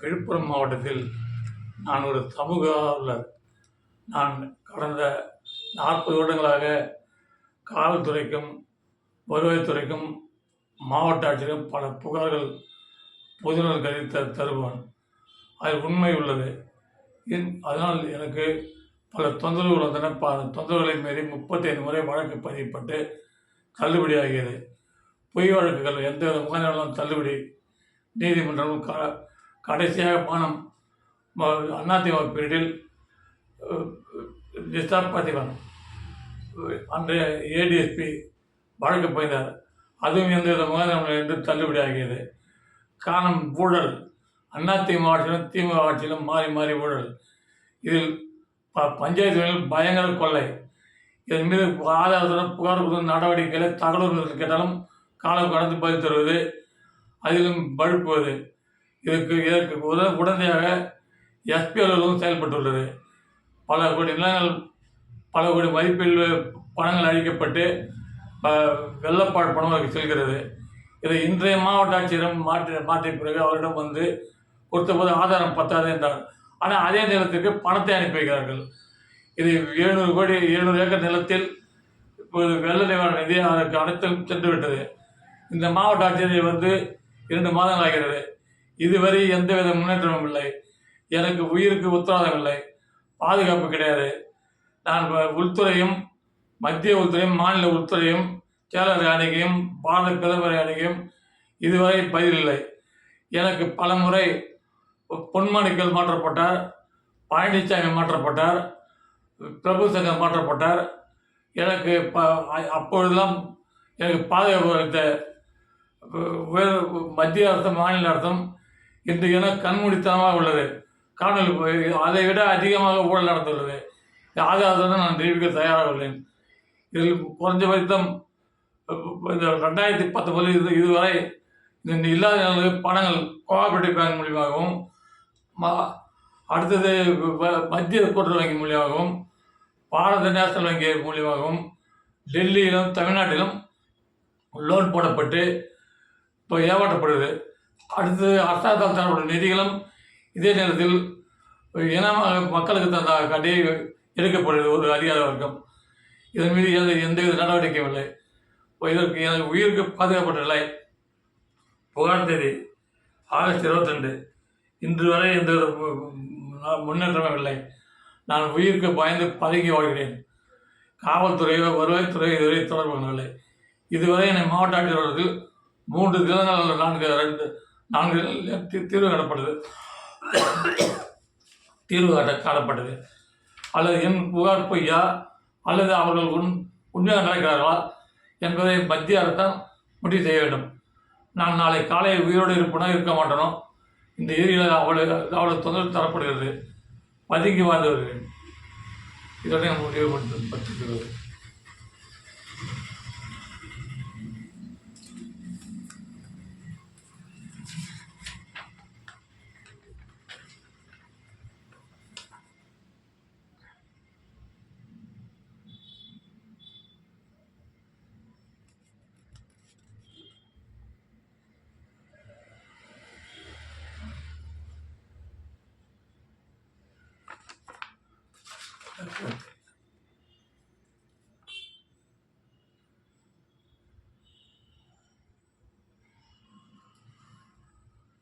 விழுப்புரம் மாவட்டத்தில் நான் ஒரு சமூக நான் கடந்த நாற்பது வருடங்களாக காவல்துறைக்கும் வருவாய்த்துறைக்கும் மாவட்ட ஆட்சியரும் பல புகார்கள் பொதுநலன் கருதி த தருவான் அதில் உண்மை உள்ளது. அதனால் எனக்கு பல தொந்தரவுகள் வந்தன. ப தொந்தரவுகளை மீறி முப்பத்தைந்து முறை வழக்கு பதியப்பட்டு தள்ளுபடியாகியது. பொய் வழக்குகள் எந்த வித முகாந்திரம் தள்ளுபடி நீதிமன்றமும் க கடைசியாக பணம் அதிமுக பீரியடில் நிஸ்தாப் அன்றைய ஏடிஎஸ்பி வழக்கு போய்ந்தார் அதுவும் எந்த விதமாக முகாந்திரம் என்று தள்ளுபடி ஆகியது காரணம் ஊழல். அதிமுக ஆட்சியிலும் திமுக ஆட்சியிலும் மாறி மாறி ஊழல். இதில் ப பஞ்சாயத்துகளில் பயங்கர கொள்ளை. இதன் மீது ஆதாரத்துடன் புகார் கொடுக்கும் நடவடிக்கைகளை தகவல்கள் கேட்டாலும் காலம் கடந்து பதில் தருவது அதிலும் பழுப்புவது இதுக்கு இதற்கு உத உடனடியாக எஸ்பி அலுவலகம் செயல்பட்டுள்ளது. பல கோடி நிலங்கள் பல கோடி மதிப்பில் பணங்கள் அழிக்கப்பட்டு வெள்ளப்பாடு பணம் அதுக்கு செல்கிறது. இதை இன்றைய மாவட்ட ஆட்சியரிடம் மாற்றி மாற்றிய பிறகு அவரிடம் வந்து கொடுத்தபோது ஆதாரம் பத்தாது என்றார். ஆனால் அதே நிலத்திற்கு பணத்தை அனுப்பி வைக்கிறார்கள். இது எழுநூறு கோடி எழுநூறு ஏக்கர் நிலத்தில் இப்போது வெள்ள நிவாரண நிதி அதற்கு அனைத்தும் சென்று விட்டது இந்த மாவட்ட ஆட்சியர் வந்து இரண்டு மாதங்கள் ஆகிறது. இதுவரை எந்தவித முன்னேற்றமும் இல்லை. எனக்கு உயிருக்கு உத்தரவாதம் இல்லை. பாதுகாப்பு கிடையாது. நான் உள்துறையும் மத்திய உள்துறையும் மாநில உள்துறையும் செயலர் அணுகியும் பாரத பிரதமரை அணுகியும் இதுவரை பதிலில்லை எனக்கு பல முறை பொன்மாணிக்கல் மாற்றப்பட்டார் பழனிசாமி மாற்றப்பட்டார் பிரபு சங்கர் மாற்றப்பட்டார். எனக்கு ப அப்பொழுதெல்லாம் எனக்கு பாதுகாப்பு அளித்த உயர் மத்திய அரசும் மாநில அரசும் இன்று என கண்மூடித்தனமாக உள்ளது. காணொலி போய் அதை விட அதிகமாக ஊழல் நடந்துள்ளது. ஆதாரத்துடன் நான் தெரிவிக்க தயாராக உள்ளேன். இதில் குறைஞ்சபட்சம் இந்த ரெண்டாயிரத்தி பத்தொன்பது இது இதுவரை இந்த இல்லாத நிலையில் பணங்கள் கோஆபரேட்டிவ் பேங்க் மூலியமாகவும் ம- அடுத்தது மத்திய கூட்டுறவு வங்கி மூலியமாகவும் பாரத நேஷனல் வங்கி மூலியமாகவும் டெல்லியிலும் தமிழ்நாட்டிலும் லோன் போடப்பட்டு இப்போ ஏமாற்றப்படுது. அடுத்து அரசாங்கத்தால் தரப்படும் நிதிகளும் இதே நேரத்தில் இனமாக மக்களுக்கு தந்த காட்டி எடுக்கப்படுது ஒரு அதிகார வர்க்கம். இதன் மீது எந்த எந்தவித நடவடிக்கையும் இல்லை. இதற்கு எனது உயிருக்கு பாதுகாப்பட்டில்லை புகார் தேதி ஆகஸ்ட் இருபத்தெண்டு. இன்று வரை எந்த முன்னேற்றமும் இல்லை. நான் உயிருக்கு பயந்து பதுங்கி வாழ்கிறேன். காவல்துறையோ வருவாய்த்துறையோ இதுவரை தொடர்பு கொள்ளவில்லை. இதுவரை என்னை மாவட்ட ஆட்சியர்களுக்கு மூன்று தினங்கள் நான்கு ரெண்டு நான்கு தீ- தீர்வு காணப்பட்டது தீர்வு காட்ட காணப்பட்டது அல்லது என் புகார் பொய்யா? அல்லது அவர்கள் உண் உண்மையாக நடக்கிறார்களா? என்பதை மத்திய அரசு தான் முடிவு செய்ய வேண்டும். நான் நாளை காலை உயிரோடு இருப்பனோ இருக்க மாட்டேனோ? இந்த ஏரியாவில் அவ்வளவு அவ்வளவு தொந்தரவு தரப்படுகிறது. பதுங்கி வாழ்ந்து வருகிறேன். இதோட முடிவு பட்டு பட்டிருக்கிறது Okay.